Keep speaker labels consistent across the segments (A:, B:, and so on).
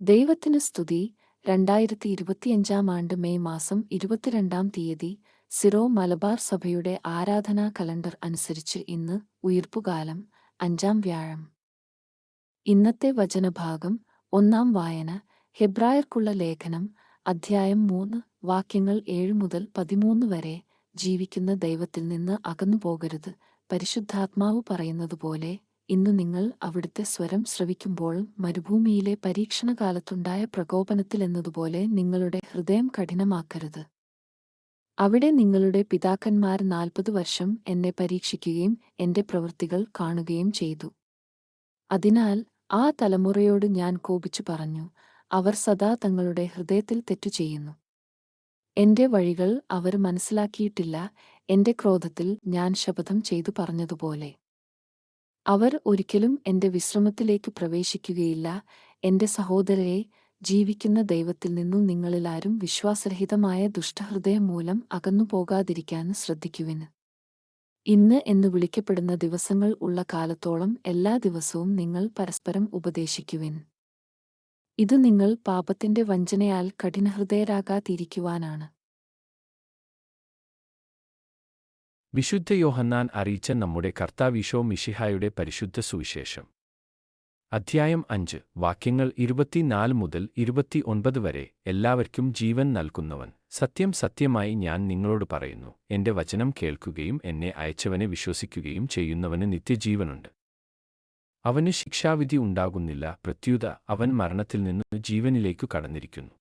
A: ദൈവത്തിന് സ്തുതി. രണ്ടായിരത്തി ഇരുപത്തിയഞ്ചാം ആണ്ട് മെയ് മാസം ഇരുപത്തിരണ്ടാം തീയതി സിറോ മലബാർ സഭയുടെ ആരാധനാ കലണ്ടർ അനുസരിച്ച് ഇന്ന് ഉയർപ്പുകാലം അഞ്ചാം വ്യാഴം. ഇന്നത്തെ വചനഭാഗം ഒന്നാം വായന ഹെബ്രായർക്കുള്ള ലേഖനം അധ്യായം മൂന്ന് വാക്യങ്ങൾ ഏഴ് മുതൽ പതിമൂന്ന് വരെ ജീവിക്കുന്ന ദൈവത്തിൽ നിന്ന് അകന്നു പോകരുത് പരിശുദ്ധാത്മാവ് പറയുന്നതുപോലെ ഇന്ന് നിങ്ങൾ അവിടുത്തെ സ്വരം ശ്രവിക്കുമ്പോൾ മരുഭൂമിയിലെ പരീക്ഷണകാലത്തുണ്ടായ പ്രകോപനത്തിലെന്നതുപോലെ നിങ്ങളുടെ ഹൃദയം കഠിനമാക്കരുത്. അവിടെ നിങ്ങളുടെ പിതാക്കന്മാർ നാൽപ്പത് വർഷം എന്നെ പരീക്ഷിക്കുകയും എന്റെ പ്രവൃത്തികൾ കാണുകയും ചെയ്തു. അതിനാൽ ആ തലമുറയോട് ഞാൻ കോപിച്ചു പറഞ്ഞു അവർ സദാ തങ്ങളുടെ ഹൃദയത്തിൽ തെറ്റു ചെയ്യുന്നു. എന്റെ വഴികൾ അവർ മനസ്സിലാക്കിയിട്ടില്ല എന്റെ ക്രോധത്തിൽ ഞാൻ ശപഥം ചെയ്തു പറഞ്ഞതുപോലെ. അവർ ഒരിക്കലും എന്റെ വിശ്രമത്തിലേക്ക് പ്രവേശിക്കുകയില്ല. എന്റെ സഹോദരരെ ജീവിക്കുന്ന ദൈവത്തിൽ നിന്നും നിങ്ങളിലാരും വിശ്വാസരഹിതമായ ദുഷ്ടഹൃദയം മൂലം അകന്നുപോകാതിരിക്കാൻ ശ്രദ്ധിക്കുവിന് ഇന്ന് എന്ന് വിളിക്കപ്പെടുന്ന ദിവസങ്ങൾ ഉള്ള കാലത്തോളം എല്ലാ ദിവസവും നിങ്ങൾ പരസ്പരം ഉപദേശിക്കുവിൻ. ഇത് നിങ്ങൾ പാപത്തിന്റെ വഞ്ചനയാൽ കഠിനഹൃദയരാകാതിരിക്കുവാനാണ്.
B: വിശുദ്ധ യോഹന്നാൻ അറിയിച്ച നമ്മുടെ കർത്താവിശോ മിഷിഹായുടെ പരിശുദ്ധ സുവിശേഷം. അധ്യായം അഞ്ച്. വാക്യങ്ങൾ ഇരുപത്തിനാല് മുതൽ ഇരുപത്തിയൊൻപത് വരെ എല്ലാവർക്കും ജീവൻ നൽകുന്നവൻ. സത്യം സത്യമായി ഞാൻ നിങ്ങളോട് പറയുന്നു. എന്റെ വചനം കേൾക്കുകയും എന്നെ അയച്ചവനെ വിശ്വസിക്കുകയും ചെയ്യുന്നവന് നിത്യജീവനുണ്ട്. അവന് ശിക്ഷാവിധി ഉണ്ടാകുന്നില്ല. പ്രത്യുത അവൻ മരണത്തിൽ നിന്ന് ജീവനിലേക്കു കടന്നിരിക്കുന്നു.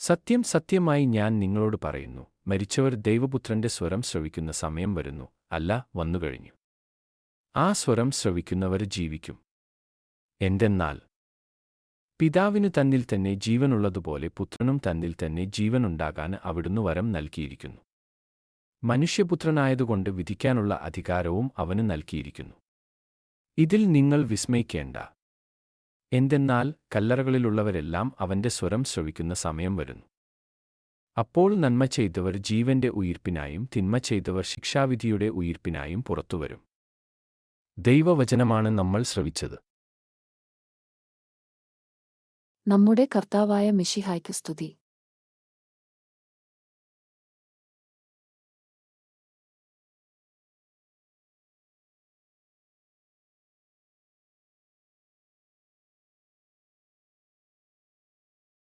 B: സത്യം സത്യമായി ഞാൻ നിങ്ങളോട് പറയുന്നു. മരിച്ചവർ ദൈവപുത്രന്റെ സ്വരം ശ്രവിക്കുന്ന സമയം വരുന്നു. അല്ല വന്നുകഴിഞ്ഞു ആ സ്വരം ശ്രവിക്കുന്നവർ ജീവിക്കും. എന്തെന്നാൽ പിതാവിനു തന്നിൽ തന്നെ ജീവനുള്ളതുപോലെ പുത്രനും തന്നിൽ തന്നെ ജീവനുണ്ടാകാൻ അവിടുന്ന് വരം നൽകിയിരിക്കുന്നു. മനുഷ്യപുത്രനായതുകൊണ്ട് വിധിക്കാനുള്ള അധികാരവും അവന് നൽകിയിരിക്കുന്നു. ഇതിൽ നിങ്ങൾ വിസ്മയിക്കേണ്ട. എന്തെന്നാൽ കല്ലറകളിലുള്ളവരെല്ലാം അവന്റെ സ്വരം ശ്രവിക്കുന്ന സമയം വരുന്നു. അപ്പോൾ നന്മ ചെയ്തവർ ജീവന്റെ ഉയിർപ്പിനായും തിന്മ ചെയ്തവർ ശിക്ഷാവിധിയുടെ ഉയിർപ്പിനായും പുറത്തുവരും. ദൈവവചനമാണ് നമ്മൾ ശ്രവിച്ചത്.
A: നമ്മുടെ കർത്താവായ മിഷിഹായ്ക്ക് സ്തുതി.